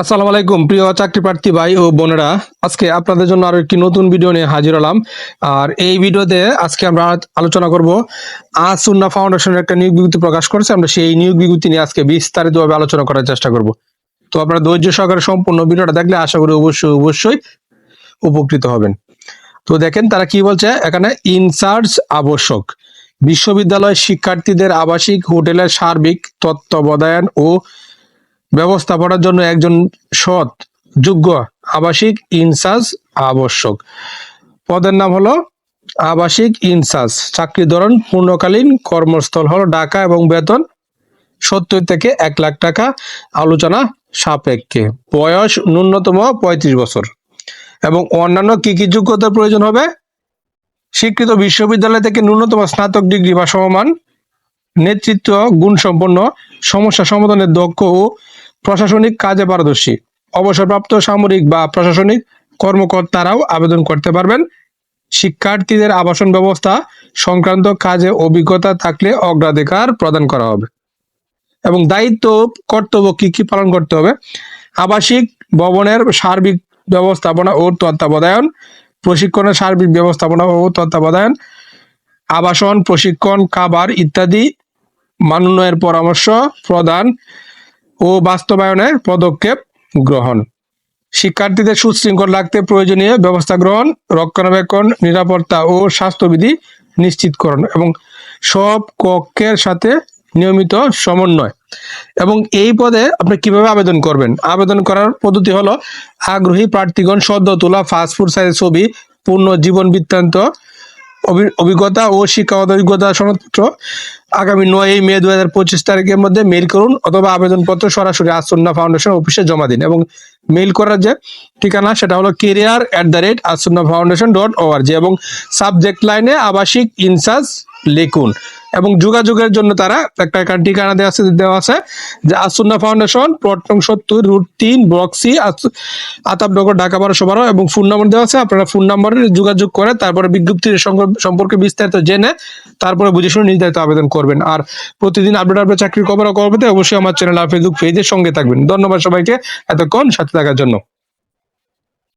আসসালামু আলাইকুম, প্রিয় চাকরি প্রার্থী ভাই ও বোনেরা। আজকে আপনাদের জন্য আরও একটি নতুন ভিডিও নিয়ে হাজির হলাম। আর এই ভিডিওতে আজকে আমরা আলোচনা করব আসুন্না ফাউন্ডেশনের একটা নিয়োগ বিজ্ঞপ্তি প্রকাশ করেছে। আমরা সেই নিয়োগ বিজ্ঞপ্তি নিয়ে আজকে বিস্তারিতভাবে আলোচনা করার চেষ্টা করব। তো আপনারা ধৈর্য সহকারে সম্পূর্ণ ভিডিওটা দেখলে আশা করি অবশ্যই অবশ্যই উপকৃত হবেন। তো দেখেন, তারা কি বলছে? এখানে ইনচার্জ আবশ্যক। বিশ্ববিদ্যালয় শিক্ষার্থীদের আবাসিক হোটেলের সার্বিক তত্ত্বাবধান ও ব্যবস্থাপনার জন্য একজন সৎ, যোগ্য, আবাসিক ইনচার্জ আবশ্যক। পদের নাম হলো আবাসিক ইনচার্জ চাকরি ধরন পূর্ণকালীন, কর্মস্থল হলো ঢাকা এবং বেতন সত্তর থেকে এক লাখ টাকা, আলোচনা সাপেক্ষে। বয়স ন্যূনতম পঁয়ত্রিশ বছর। এবং অন্যান্য কি কি যোগ্যতার প্রয়োজন হবে? স্বীকৃত বিশ্ববিদ্যালয় থেকে ন্যূনতম স্নাতক ডিগ্রি বা সমমান। নেতৃত্ব, গুণসম্পন্ন, সমস্যা সমাধানের দক্ষ ও প্রশাসনিক কাজে পারদর্শী। অবসরপ্রাপ্ত সামরিক বা প্রশাসনিক কর্মকর্তারাও আবেদন করতে পারবেন। শিক্ষার্থীদের আবাসন ব্যবস্থা সংক্রান্ত কাজে অভিজ্ঞতা থাকলে অগ্রাধিকার প্রদান করা হবে। এবং দায়িত্ব, কর্তব্য কি কি পালন করতে হবে? আবাসিক ভবনের সার্বিক ব্যবস্থাপনা ও তত্ত্বাবধায়ন, প্রশিক্ষণের সার্বিক ব্যবস্থাপনা ও তত্ত্বাবধায়ন, আবাসন, প্রশিক্ষণ, খাবার ইত্যাদি মানোন্নয়ের পরামর্শ প্রদান ও বাস্তবায়নের পদক্ষেপ গ্রহণ। শিক্ষার্থীদের সুশৃঙ্খল রাখতে প্রয়োজনীয় ব্যবস্থা গ্রহণ, রক্ষণাবেক্ষণ, নিরাপত্তা ও স্বাস্থ্যবিধি নিশ্চিতকরণ এবং সব কক্ষের সাথে নিয়মিত সমন্বয়। এবং এই পদে আপনি কীভাবে আবেদন করবেন? আবেদন করার পদ্ধতি হলো, আগ্রহী প্রার্থীগণ সদ্য তোলা ফাস্টফুড সাইজের ছবি, পূর্ণ জীবন বৃত্তান্ত অভিজ্ঞতা ও শিক্ষাগত অভিজ্ঞতা সনদপত্র আগামী নয় মে দু হাজার পঁচিশ তারিখের মধ্যে মেইল করুন অথবা আবেদনপত্র সরাসরি আসন্না ফাউন্ডেশন অফিসে জমা দিন এবং মেইল করার যে ঠিকানা সেটা হলো career at the rate Asanna foundation dot O R G এবং সাবজেক্ট লাইনে আবাসিক ইনচার্জ লিখুন। এবং যোগাযোগের জন্য তারা একটা ঠিকানা দেওয়া আছে দেওয়া আছে যে আসুন্না ফাউন্ডেশন প্লট সত্তর, রুট তিন, বক্সি আতাবনগর, ঢাকা বারোশো বারো এবং ফোন নম্বর দেওয়া আছে। আপনারা ফোন নম্বরে যোগাযোগ করে তারপরে বিজ্ঞপ্তির সম্পর্কে বিস্তারিত জেনে তারপরে বুঝে শুনে নির্ধারিত আবেদন করবেন। আর প্রতিদিন আপডেট আপডেট চাকরির খবর পেতে অবশ্যই আমার চ্যানেল আর ফেসবুক পেজের সঙ্গে থাকবেন। ধন্যবাদ সবাইকে এতক্ষণ সাথে থাকার জন্য।